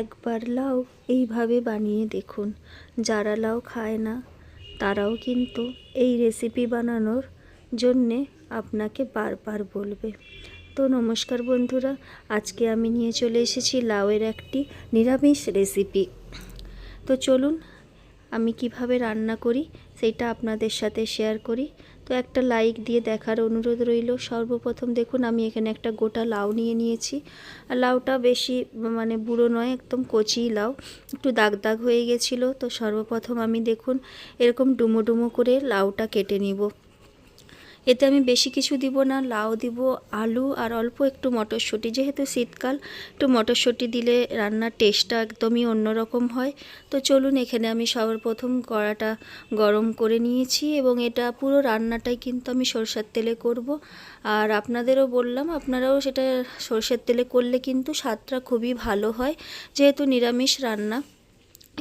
একবার লাউ এইভাবে বানিয়ে দেখুন। যারা লাউ খায় না, তারাও কিন্তু এই রেসিপি বানানোর জন্যে আপনাকে বারবার বলবে। তো নমস্কার বন্ধুরা, আজকে আমি নিয়ে চলে এসেছি লাউয়ের একটি নিরামিষ রেসিপি তো চলুন, আমি কীভাবে রান্না করি সেইটা আপনাদের সাথে শেয়ার করি। তো একটা লাইক দিয়ে দেখার অনুরোধ রইল। সর্বপ্রথম দেখুন, আমি এখানে একটা গোটা লাউ নিয়ে নিয়েছি। আর লাউটা বেশি মানে বুড়ো নয়, একদম কচি লাউ। একটু দাগ দাগ হয়ে গেছিল, তো সর্বপ্রথম আমি দেখুন, এরকম ডুমো ডুমো করে লাউটা কেটে নিব। এতে আমি বেশি কিছু দিব না, লাউ দিব, আলু আর অল্প একটু মটরশুঁটি। যেহেতু শীতকাল একটু মটরশুঁটি দিলে রান্নার টেস্টটা একদমই অন্যরকম হয়। তো চলুন, এখানে আমি সর্বপ্রথম কড়াটা গরম করে নিয়েছি এবং এটা পুরো রান্নাটাই কিন্তু আমি সরষের তেলে করব। আর আপনাদেরও বললাম, আপনারাও সেটা সরষের তেলে করলে কিন্তু স্বাদটা খুবই ভালো হয়, যেহেতু নিরামিষ রান্না।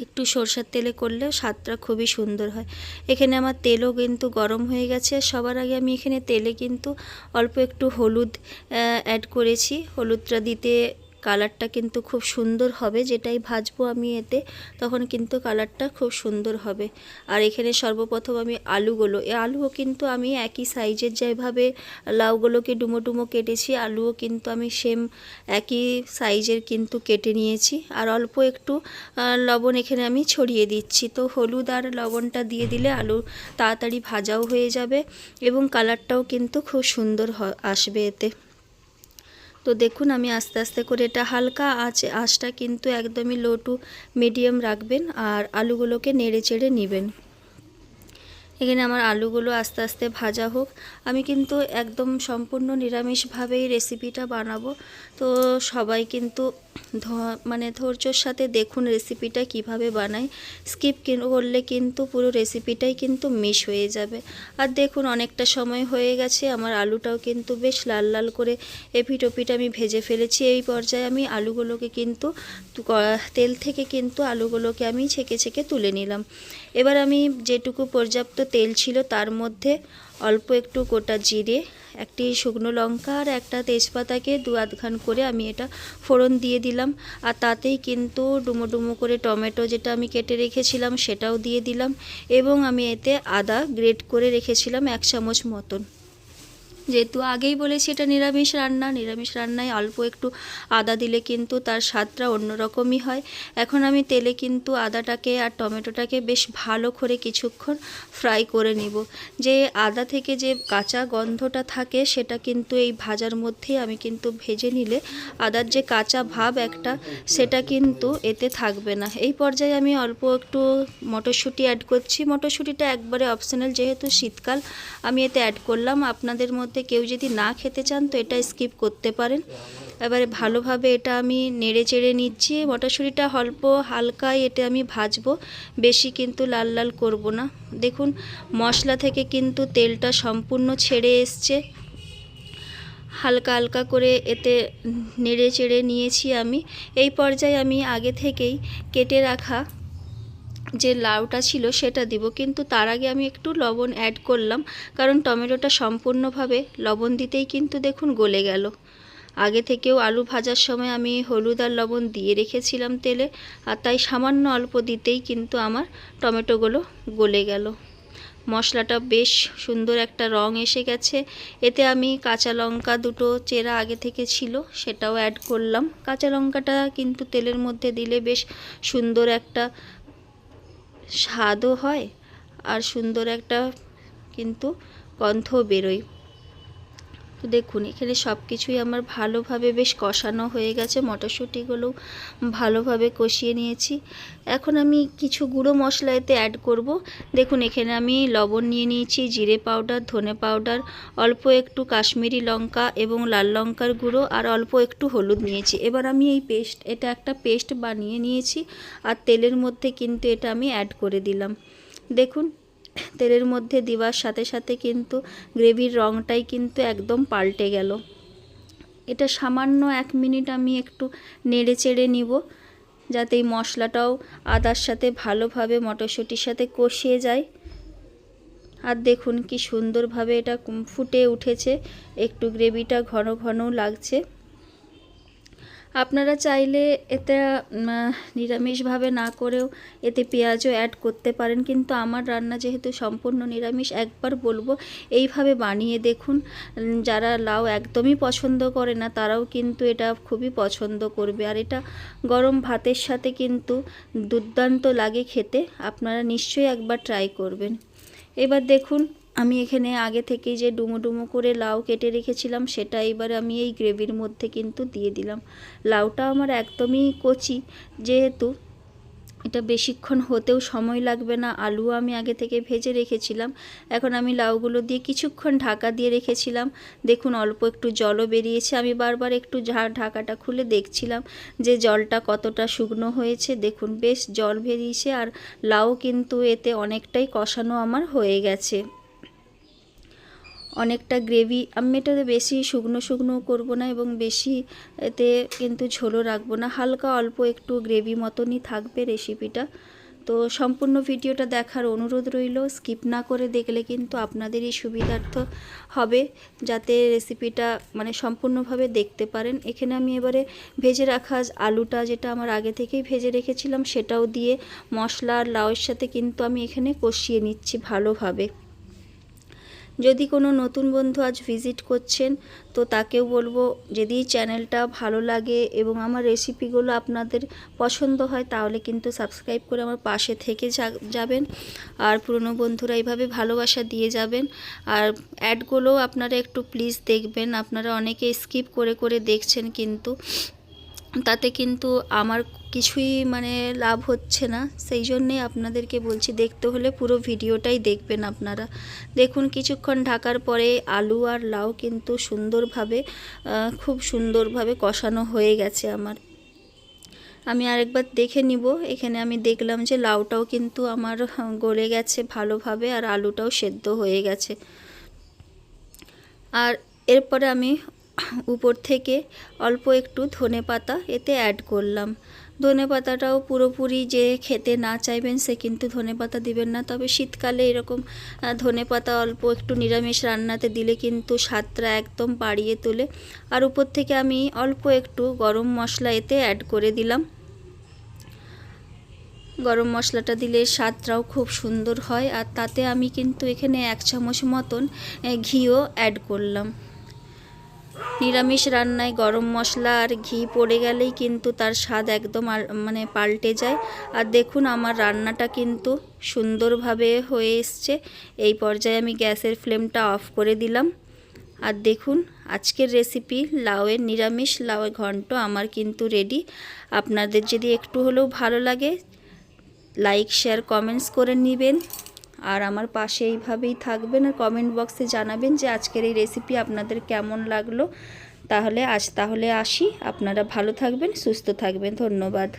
একটু সরষের তেলে করলে স্বাদটা খুবই সুন্দর হয়। এখানে আমার তেলও কিন্তু গরম হয়ে গেছে। সবার আগে আমি এখানে তেলে কিন্তু অল্প একটু হলুদ অ্যাড করেছি। হলুদটা দিতে কালারটা কিন্তু খুব সুন্দর হবে, যেটাই ভাজবো আমি এতে, তখন কিন্তু কালারটা খুব সুন্দর হবে। আর এখানে সর্বপ্রথম আমি আলুগুলো এই আলুও কিন্তু আমি একই সাইজের যেভাবে লাউগুলোকে ডুমো ডুমো কেটেছি, আলুও কিন্তু আমি সেম একই সাইজের কিন্তু কেটে নিয়েছি। আর অল্প একটু লবণ এখানে আমি ছড়িয়ে দিচ্ছি। তো হলুদ আর লবণটা দিয়ে দিলে আলু তাড়াতাড়ি ভাজাও হয়ে যাবে এবং কালারটাও কিন্তু খুব সুন্দর আসবে এতে। তো দেখুন, আমি আস্তে আস্তে করে এটা হালকা আঁচে, আঁচটা কিন্তু একদমই লো টু মিডিয়াম রাখবেন আর আলুগুলোকে নেড়ে চেড়ে নেবেন। এখানে আমার আলুগুলো আস্তে আস্তে ভাজা হোক। আমি কিন্তু একদম সম্পূর্ণ নিরামিষভাবেই রেসিপিটা বানাবো। তো সবাই কিন্তু মানে ধৈর্যর সাথে দেখুন রেসিপিটা কীভাবে বানাই। স্কিপ করলে কিন্তু পুরো রেসিপিটাই কিন্তু মিস হয়ে যাবে। আর দেখুন অনেকটা সময় হয়ে গেছে, আমার আলুটাও কিন্তু বেশ লাল লাল করে এপিট ওপিট আমি ভেজে ফেলেছি। এই পর্যায়ে আমি আলুগুলোকে কিন্তু তেল থেকে কিন্তু আলুগুলোকে আমি ছেঁকে ছেঁকে তুলে নিলাম। এবার আমি যেটুকু পর্যাপ্ত তেল ছিল তার মধ্যে অল্প একটু গোটা জিরে, একটি শুকনো লঙ্কা আর একটা তেজপাতাকে দু আধখান করে আমি এটা ফোড়ন দিয়ে দিলাম। আর তাতেই কিন্তু ডুমো ডুমো করে টমেটো যেটা আমি কেটে রেখেছিলাম সেটাও দিয়ে দিলাম এবং আমি এতে আদা গ্রেট করে রেখেছিলাম এক চামচ মতন। যেহেতু আগেই বলেছি এটা নিরামিষ রান্না, নিরামিষ রান্নায় অল্প একটু আদা দিলে কিন্তু তার স্বাদটা অন্যরকমই হয়। এখন আমি তেলে কিন্তু আদাটাকে আর টমেটোটাকে বেশ ভালো করে কিছুক্ষণ ফ্রাই করে নিব। যে আদা থেকে যে কাঁচা গন্ধটা থাকে সেটা কিন্তু এই ভাজার মধ্যেই আমি কিন্তু ভেজে নিলে আদার যে কাঁচা ভাব একটা সেটা কিন্তু এতে থাকবে না। এই পর্যায়ে আমি অল্প একটু মটরশুঁটি অ্যাড করছি। মটরশুঁটিটা একবারে অপশনাল যেহেতু শীতকাল, আমি এতে অ্যাড করলাম। আপনাদের মধ্যে মধ্যে কেউ যদি না খেতে চান, তো এটা স্কিপ করতে পারেন। এবারে ভালোভাবে এটা আমি নেড়ে চেড়ে নিচ্ছি। মটরশুঁটিটা অল্প হালকায় এটা আমি ভাজবো। বেশি কিন্তু লাল লাল করব না। দেখুন, মশলা থেকে কিন্তু তেলটা সম্পূর্ণ ছেড়ে এসছে। হালকা হালকা করে এতে নেড়ে চেড়ে নিয়েছি আমি। এই পর্যায়ে আমি আগে থেকেই কেটে রাখা যে লাউটা ছিল সেটা দিব। কিন্তু তার আগে আমি একটু লবণ অ্যাড করলাম, কারণ টমেটোটা সম্পূর্ণভাবে লবণ দিতেই কিন্তু দেখুন গলে গেল। আগে থেকেও আলু ভাজার সময় আমি হলুদ আর লবণ দিয়ে রেখেছিলাম তেলে, আর তাই সামান্য অল্প দিতেই কিন্তু আমার টমেটোগুলো গলে গেল। মশলাটা বেশ সুন্দর একটা রং এসে গেছে। এতে আমি কাঁচা লঙ্কা দুটো চেরা আগে থেকে ছিল, সেটাও অ্যাড করলাম। কাঁচা লঙ্কাটা কিন্তু তেলের মধ্যে দিলে বেশ সুন্দর একটা স্বাদও হয় আর সুন্দর একটা কিন্তু গন্ধ বেরোয়। তো দেখুন, এখানে সব কিছুই আমার ভালোভাবে বেশ কষানো হয়ে গেছে। মটরশুঁটিগুলো ভালোভাবে কষিয়ে নিয়েছি। এখন আমি কিছু গুঁড়ো মশলা এতে অ্যাড করব। দেখুন, এখানে আমি লবণ নিয়ে নিয়েছি, জিরে পাউডার ধনে পাউডার অল্প একটু কাশ্মীরি লঙ্কা এবং লাল লঙ্কার গুঁড়ো আর অল্প একটু হলুদ নিয়েছি। এবার আমি এই পেস্ট, এটা একটা পেস্ট বানিয়ে নিয়েছি আর তেলের মধ্যে কিন্তু এটা আমি অ্যাড করে দিলাম। দেখুন তেলের মধ্যে দেওয়ার সাথে সাথে কিন্তু গ্রেভির রঙটাই কিন্তু একদম পাল্টে গেল। এটা সামান্য এক মিনিট আমি একটু নেড়ে চেড়ে নিব, যাতে এই মশলাটাও আদার সাথে ভালোভাবে মটরশুঁটির সাথে কষিয়ে যায়। আর দেখুন কি সুন্দরভাবে এটা ফুটে উঠেছে, একটু গ্রেভিটা ঘন ঘন লাগছে। আপনারা চাইলে এতে নিরামিষভাবে না করেও এতে পেঁয়াজও অ্যাড করতে পারেন। কিন্তু আমার রান্না যেহেতু সম্পূর্ণ নিরামিষ, একবার বলব, এইভাবে বানিয়ে দেখুন। যারা লাউ একদমই পছন্দ করে না, তারাও কিন্তু এটা খুবই পছন্দ করবে। আর এটা গরম ভাতের সাথে কিন্তু দুর্দান্ত লাগে খেতে। আপনারা নিশ্চয়ই একবার ট্রাই করবেন। এবার দেখুন আমি এখানে আগে থেকে যে ডুমো ডুমো করে লাউ কেটে রেখেছিলাম, সেটা এবার আমি এই গ্রেভির মধ্যে কিন্তু দিয়ে দিলাম। লাউটা আমার একদমই কচি, যেহেতু এটা বেশিক্ষণ হতেও সময় লাগবে না আলু আমি আগে থেকে ভেজে রেখেছিলাম। এখন আমি লাউগুলো দিয়ে কিছুক্ষণ ঢাকা দিয়ে রেখেছিলাম। দেখুন, অল্প একটু জলও বেরিয়েছে। আমি বারবার একটু ঝা- ঢাকাটা খুলে দেখছিলাম যে জলটা কতটা শুকনো হয়েছে। দেখুন, বেশ জল বেরিয়েছে আর লাউ কিন্তু এতে অনেকটাই কষানো আমার হয়ে গেছে। অনেকটা গ্রেভি আমি এটাতে বেশি শুকনো শুকনো করব না এবং বেশি এতে কিন্তু ঝোলও রাখব না। হালকা অল্প একটু গ্রেভি মতনই থাকবে রেসিপিটা তো সম্পূর্ণ ভিডিওটা দেখার অনুরোধ রইল স্কিপ না করে দেখলে কিন্তু আপনাদেরই সুবিধার্থ হবে যাতে রেসিপিটা মানে সম্পূর্ণভাবে দেখতে পারেন। এখানে আমি এবারে ভেজে রাখা আলুটা যেটা আমার আগে থেকেই ভেজে রেখেছিলাম, সেটাও দিয়ে মশলা আর লাউয়ের সাথে কিন্তু আমি এখানে কষিয়ে নিচ্ছি ভালোভাবে। যদি কোনো নতুন বন্ধু আজ ভিজিট করছেন, তো তাকেও বলব, যদি চ্যানেলটা ভালো লাগে এবং আমার রেসিপিগুলো আপনাদের পছন্দ হয়, তাহলে কিন্তু সাবস্ক্রাইব করে আমার পাশে থেকে যাবেন। আর পুরনো বন্ধুরা এইভাবে ভালোবাসা দিয়ে যাবেন। আর অ্যাডগুলোও আপনারা একটু প্লিজ দেখবেন, আপনারা অনেকে স্কিপ করে করে দেখছেন কিন্তু। তাতে কিন্তু আমার কিছুই মানে লাভ হচ্ছে না। সেই জন্যে আপনাদেরকে বলছি, দেখতে হলে পুরো ভিডিওটাই দেখবেন আপনারা। দেখুন, কিছুক্ষণ ঢাকার পরে আলু আর লাউ কিন্তু সুন্দরভাবে খুব সুন্দরভাবে কষানো হয়ে গেছে আমার। আমি আরেকবার দেখে নিব। এখানে আমি দেখলাম যে লাউটাও কিন্তু আমার গলে গেছে ভালোভাবে আর আলুটাও সেদ্ধ হয়ে গেছে। আর এরপরে আমি উপর থেকে অল্প একটু ধনে পাতা এতে অ্যাড করলাম। ধনে পাতাটাও পুরোপুরি যে খেতে না চাইবেন সে কিন্তু ধনে পাতা দিবেন না। তবে শীতকালে এরকম ধনে পাতা অল্প একটু নিরামিষ রান্নাতে দিলে কিন্তু স্বাদটা একদম বাড়িয়ে তোলে। আর উপর থেকে আমি অল্প একটু গরম মশলা এতে অ্যাড করে দিলাম। গরম মশলাটা দিলে স্বাদটাও খুব সুন্দর হয়। আর তাতে আমি কিন্তু এখানে এক চামচ মতন ঘিও অ্যাড করলাম। নিরামিষ রান্নায় গরম মশলা আর ঘি পড়ে গেলেই কিন্তু তার স্বাদ একদম মানে পাল্টে যায়। আর দেখুন আমার রান্নাটা কিন্তু সুন্দরভাবে হয়ে এসছে। এই পর্যায়ে আমি গ্যাসের ফ্লেমটা অফ করে দিলাম। আর দেখুন, আজকের রেসিপি লাউয়ের নিরামিষ, লাউয়ের ঘন্ট আমার কিন্তু রেডি। আপনাদের যদি একটু হলেও ভালো লাগে, লাইক, শেয়ার, কমেন্টস করে নেবেন। আর আমার পাশে এইভাবেই থাকবেন আর কমেন্ট বক্সে জানাবেন যে আজকের এই রেসিপি আপনাদের কেমন লাগল। তাহলে আজ তাহলে আসি। আপনারা ভালো থাকবেন, সুস্থ থাকবেন। ধন্যবাদ।